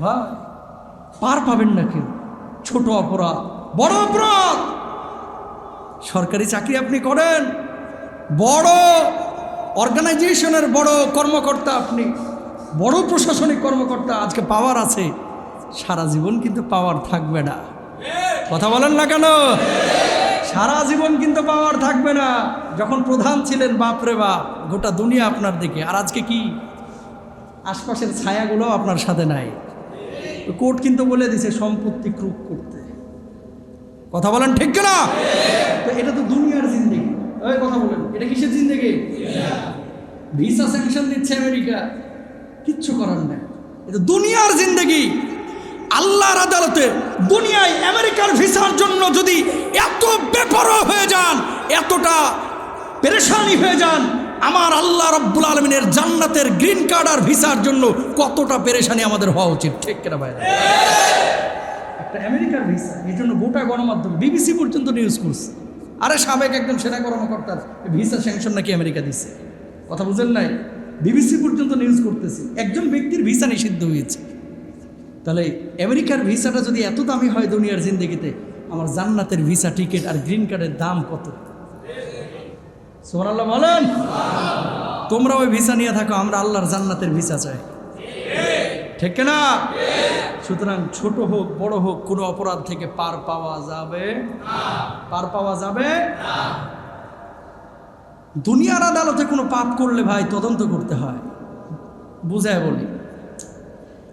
ভাই, পার পাবেন না কেউ। ছোট অপরাধ, বড় অপরাধ। সরকারি চাকরি আপনি করেন, বড় অর্গানাইজেশনের বড় কর্মকর্তা আপনি, বড় প্রশাসনিক কর্মকর্তা আজকে পাওয়ার আছে। সারা জীবন কিন্তু পাওয়ার থাকবে না। কথা বলেন না কেন? সারা জীবন কিন্তু পাওয়ার থাকবে না। যখন প্রধান ছিলেন বাপরে বাপ, গোটা দুনিয়া আপনার দিকে। আর আজকে কি? আশপাশের ছায়াগুলো আপনার সাথে নাই। কোর্ট কিন্তু বলে দিছে, সম্পত্তি ক্রুপ করতে। কথা বলেন ঠিক না তো এটা তো দুনিয়ার জিন্দেগি। ওই কথা বলেন, এটা কিসের জিন্দেগি? ভিসা স্যাংশন দিচ্ছে আমেরিকা। কিচ্ছু করার নাই। এটা দুনিয়ার জিন্দেগি। আল্লাহর আদালতে দুনিয়ায় আমেরিকার ভিসার জন্য যদি এত বেপরোয়া হয়ে যান, এতটা পেরেশানি হয়ে যান আমার আল্লাহ রব্বুল আলমিনের জান্নাতের গ্রিন কার্ড আর ভিসার জন্য কতটা পেরেশানি আমাদের হওয়া উচিত? ঠিক কেনা ভাই একটা আমেরিকার ভিসা, এই জন্য গোটা গণমাধ্যম, বিবিসি পর্যন্ত নিউজ করছে। আরে সাবেক একজন সেনা কর্মকর্তার ভিসা স্যাংশন নাকি আমেরিকা দিছে? কথা বুঝেন নাই? বিবিসি পর্যন্ত নিউজ করতেছে। একজন ব্যক্তির ভিসা নিষিদ্ধ হয়েছে। তাহলে আমেরিকার ভিসাটা যদি এত দামি হয় দুনিয়ার জিন্দগিতে, আমার জান্নাতের ভিসা টিকিট আর গ্রিন কার্ডের দাম কত? সোমানাল্লাহ বলেন। তোমরা ওই ভিসা নিয়ে থাকো, আমরা আল্লাহর জান্নাতের ভিসা চাই। ঠিক না সুতরাং ছোট হোক, বড় হোক, কোনো অপরাধ থেকে পার পাওয়া যাবে? পার পাওয়া যাবে? দুনিয়ার আদালতে কোনো পাপ করলে ভাই তদন্ত করতে হয়। বুঝায় বলি।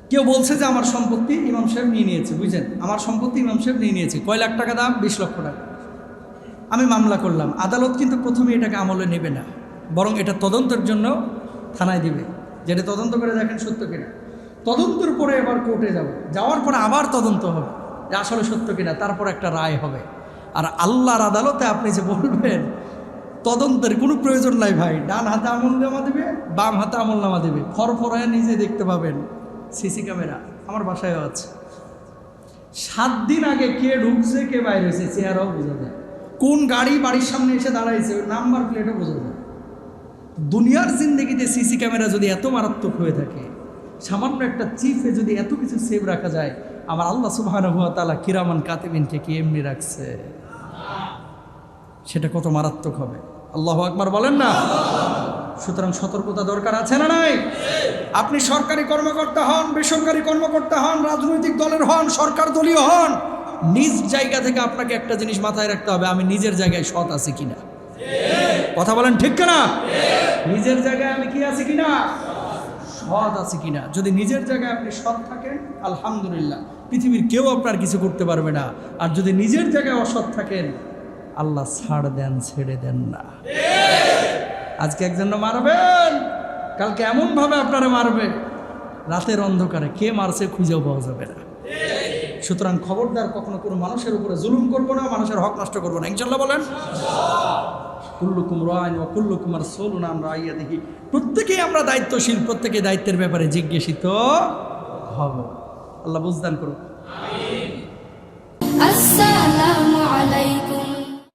কেউ বলছে যে আমার সম্পত্তি ইমাম সাহেব নিয়ে নিয়েছে, বুঝছেন? আমার সম্পত্তি ইমাম সাহেব নিয়ে নিয়েছে। কয় লাখ টাকা দাম? বিশ লক্ষ টাকা। আমি মামলা করলাম। আদালত কিন্তু প্রথমে এটাকে আমলে নেবে না। বরং এটা তদন্তের জন্য থানায় দিবে। যেটা তদন্ত করে দেখেন সত্য কিনা। তদন্তের পরে এবার কোর্টে যাব। যাওয়ার পরে আবার তদন্ত হবে। যে আসলে সত্য কিনা, তারপর একটা রায় হবে। আর আল্লাহর আদালতে আপনি যে বলবেন, তদন্তের কোনো প্রয়োজন নাই ভাই। ডান হাতে আমল নামা দেবে, বাম হাতে আমল নামা দেবে। ফরফরায় নিজে দেখতে পাবেন। সিসি ক্যামেরা আমার বাসায়ও আছে। সাত দিন আগে কে ঢুকছে, কে বাইরে হয়েছে, চেহারাও বোঝা যায়। কোন গাড়ি বাড়ির সামনে এসে দাঁড়াইছে নাম্বার প্লেটও বোঝা যায় দুনিয়ার জিন্দগিতে সিসি ক্যামেরা যদি এত মারাত্মক হয়ে থাকে, সামান্য একটা চিফে যদি এত কিছু সেভ রাখা যায়, আমার আল্লাহ সুবাহ তালা কিরামান কাতিবিনকে কি এমনি রাখছে? সেটা কত মারাত্মক হবে। আল্লাহ আকবার বলেন না। সুতরাং সতর্কতা দরকার আছে না নাই? আপনি সরকারি কর্মকর্তা হন, বেসরকারি কর্মকর্তা হন, রাজনৈতিক দলের হন, সরকার দলীয় হন নিজ জায়গা থেকে আপনাকে একটা জিনিস মাথায় রাখতে হবে, আমি নিজের জায়গায় সৎ আছি কিনা। কথা বলেন ঠিক কিনা? নিজের জায়গায় আমি কি আছি কিনা? সৎ আছে কিনা। যদি নিজের জায়গায় আপনি সৎ থাকেন, আলহামদুলিল্লাহ, পৃথিবীর কেউ আপনার কিছু করতে পারবে না। আর যদি নিজের জায়গায় অসৎ থাকেন, আল্লাহ ছাড় দেন, ছেড়ে দেন না। আজকে একজন মারবেন? কালকে এমনভাবে আপনারা মারবে। রাতের অন্ধকারে কে মারছে খুঁজেও পাওয়া যাবে না। সুতরাং খবরদার কখনো কোনো মানুষের উপরে জুলুম করব না, মানুষের হক নষ্ট করব না। ইনশাল্লাহ বলেন। কুল্লুকুম রায়ন ও কুল্লুকুমার সোলুনান রাইয়া দেখি প্রত্যেকেই আমরা দায়িত্বশীল প্রত্যেকে দায়িত্বের ব্যাপারে জিজ্ঞাসিত হব। আল্লাহ বুঝদান করুন। আসসালামু আলাইকুম।